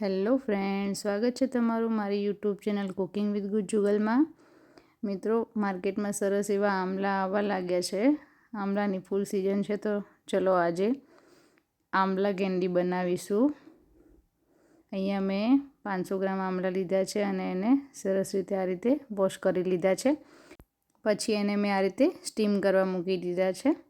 Hello friend, સ્વાગત છે તમારું મારી યુટ્યુબ ચેનલ કુકિંગ વિથ ગુજ્જુગલમાં મિત્રો, માર્કેટમાં સરસ એવા આમલા આવવા લાગ્યા છે. આમલાની ફૂલ સિઝન છે તો ચલો આજે આમલા કેન્ડી બનાવીશું. અહીંયા મેં પાંચસો ગ્રામ આમલા લીધા છે અને એને સરસ રીતે આ રીતે વોશ કરી લીધા છે. પછી એને મેં આ રીતે સ્ટીમ કરવા મૂકી દીધા છે.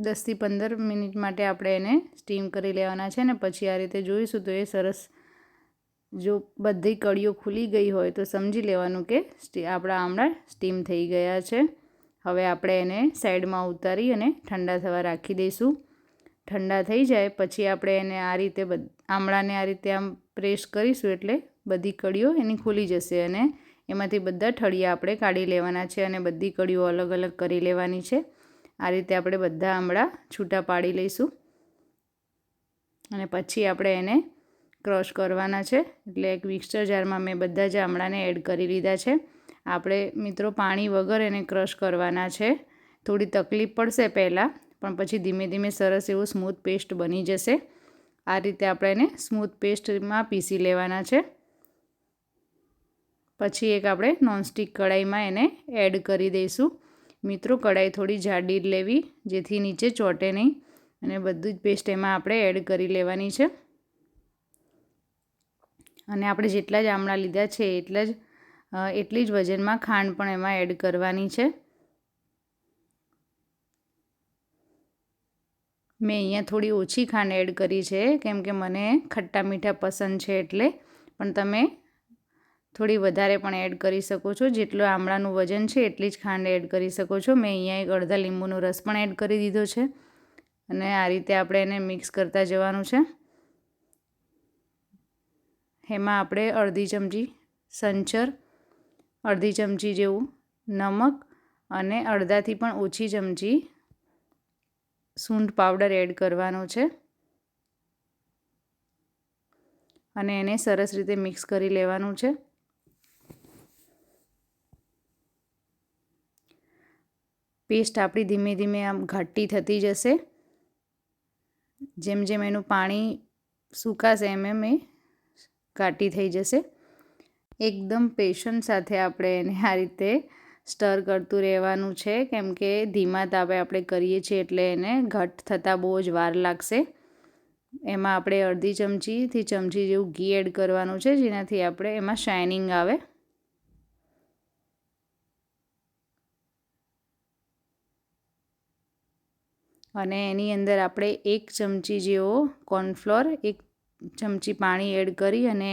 દસથી પંદર મિનિટ માટે આપણે એને સ્ટીમ કરી લેવાના છે ને પછી આ રીતે જોઈશું તો એ સરસ જો બધી કળીઓ ખુલી ગઈ હોય તો સમજી લેવાનું કે આપણા આમળા સ્ટીમ થઈ ગયા છે. હવે આપણે એને સાઈડમાં ઉતારી અને ઠંડા થવા રાખી દઈશું. ઠંડા થઈ જાય પછી આપણે એને આ રીતે આમળાને આ રીતે આમ પ્રેસ કરીશું એટલે બધી કળીઓ એની ખુલી જશે અને એમાંથી બધા ઠળિયા આપણે કાઢી લેવાના છે અને બધી કળીઓ અલગ અલગ કરી લેવાની છે. આ રીતે આપણે બધા આમળા છૂટા પાડી લઈશું. અને પછી આપણે એને ક્રશ કરવાના છે. એટલે એક મિક્સર જારમાં મેં બધા જ આમળાને એડ કરી લીધા છે. આપણે મિત્રો પાણી વગર એને ક્રશ કરવાના છે. થોડી તકલીફ પડશે પહેલાં, પણ પછી ધીમે ધીમે સરસ એવું સ્મૂથ પેસ્ટ બની જશે. આ રીતે આપણે એને સ્મૂથ પેસ્ટમાં પીસી લેવાના છે. પછી એક આપણે નોનસ્ટિક કઢાઈમાં એને એડ કરી દઈશું. મિત્રો કઢાઈ થોડી જાડી લેવી, જેથી નીચે ચોટે નહીં. અને બધું જ પેસ્ટ એમાં આપણે એડ કરી લેવાની છે. અને આપણે જેટલા જ આમળા લીધા છે, એટલા જ એટલી જ વજનમાં ખાંડ પણ એમાં એડ કરવાની છે. મેં અહીંયા થોડી ઓછી ખાંડ એડ કરી છે, કેમ કે મને ખટ્ટા મીઠા પસંદ છે એટલે. પણ તમે થોડી વધારે પણ એડ કરી શકો છો. જેટલું આમળાનું વજન છે, એટલી જ ખાંડ એડ કરી શકો છો. મેં અહીંયા એક અડધા લીંબુનો રસ પણ એડ કરી દીધો છે. અને આ રીતે આપણે એને મિક્સ કરતા જવાનું છે. એમાં આપણે અડધી ચમચી સંચર, અડધી ચમચી જેવું નમક અને અડધાથી પણ ઓછી ચમચી સૂંઠ પાવડર એડ કરવાનો છે. અને એને સરસ રીતે મિક્સ કરી લેવાનું છે. પેસ્ટ આપણી ધીમે ધીમે આમ ઘાટી થતી જશે. જેમ જેમ એનું પાણી સુકાશે, એમ એમ એ ઘાટી થઈ જશે. એકદમ પેશન્ટ સાથે આપણે એને આ રીતે સ્ટર કરતું રહેવાનું છે. કેમ કે ધીમા તાપે આપણે કરીએ છીએ એટલે એને ઘટ થતાં બહુ જ વાર લાગશે. એમાં આપણે અડધી ચમચીથી ચમચી જેવું ઘી એડ કરવાનું છે, જેનાથી આપણે એમાં શાઇનિંગ આવે. અને એની અંદર આપણે એક ચમચી જેવો કોર્નફ્લોર, એક ચમચી પાણી એડ કરી અને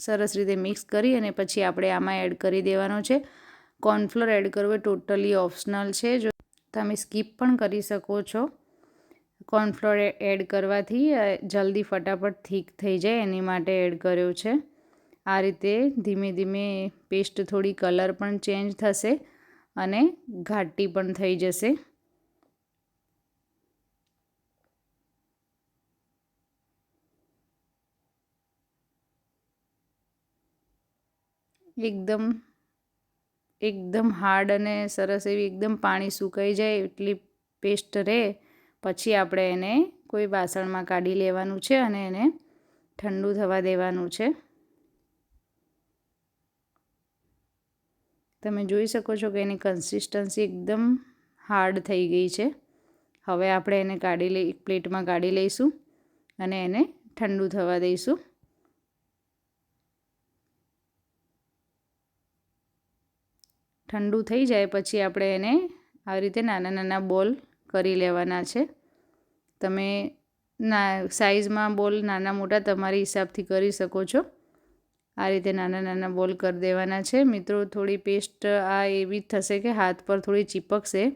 સરસ રીતે મિક્સ કરી અને પછી આપણે આમાં એડ કરી દેવાનો છે. કોર્નફ્લોર એડ કરવો ટોટલી ઓપ્શનલ છે. જો તમે સ્કીપ પણ કરી શકો છો. કોર્નફ્લોર એડ કરવાથી જલ્દી ફટાફટ થીક થઈ જાય એની માટે એડ કર્યો છે. આ રીતે ધીમે ધીમે પેસ્ટ થોડી કલર પણ ચેન્જ થશે અને ઘાટી પણ થઈ જશે. એકદમ એકદમ હાર્ડ અને સરસ એવી એકદમ પાણી સુકાઈ જાય એટલી પેસ્ટ રહે, પછી આપણે એને કોઈ વાસણમાં કાઢી લેવાનું છે અને એને ઠંડુ થવા દેવાનું છે. તમે જોઈ શકો છો કે એની કન્સિસ્ટન્સી એકદમ હાર્ડ થઈ ગઈ છે. હવે આપણે એને કાઢી લઈ, એક પ્લેટમાં કાઢી લઈશું અને એને ઠંડુ થવા દઈશું. ઠંડુ થઈ જાય પછી આપણે એને આવી રીતે નાના નાના બોલ કરી લેવાના છે. તમે ના સાઇઝમાં બોલ નાના મોટા તમારી હિસાબથી કરી શકો છો. આ રીતે નાના નાના બોલ કરી દેવાના છે. મિત્રો, થોડી પેસ્ટ આ એવી જ થશે કે હાથ પર થોડી ચીપકશે.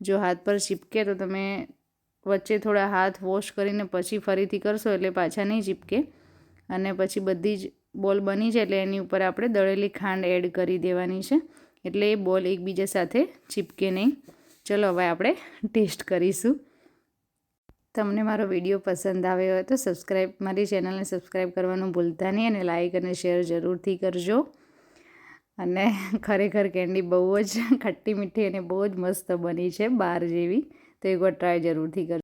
જો હાથ પર ચીપકે તો તમે વચ્ચે થોડા હાથ વોશ કરીને પછી ફરીથી કરશો એટલે પાછા નહીં ચીપકે. અને પછી બધી જ બોલ બની જાય એટલે એની ઉપર આપણે દળેલી ખાંડ એડ કરી દેવાની છે. એટલે એ બોલ એકબીજા સાથે ચીપકે નહીં. ચલો હવે આપણે ટેસ્ટ કરીશું. તમને મારો વીડિયો પસંદ આવ્યો હોય તો સબસ્ક્રાઈબ મારી ચેનલને સબસ્ક્રાઈબ કરવાનું ભૂલતા નહીં અને લાઇક અને શેર જરૂરથી કરજો. અને ખરેખર કેન્ડી બહુ જ ખટ્ટી મીઠી અને બહુ જ મસ્ત બની છે, બાર જેવી. તો એકવાર ટ્રાય જરૂરથી કરજો.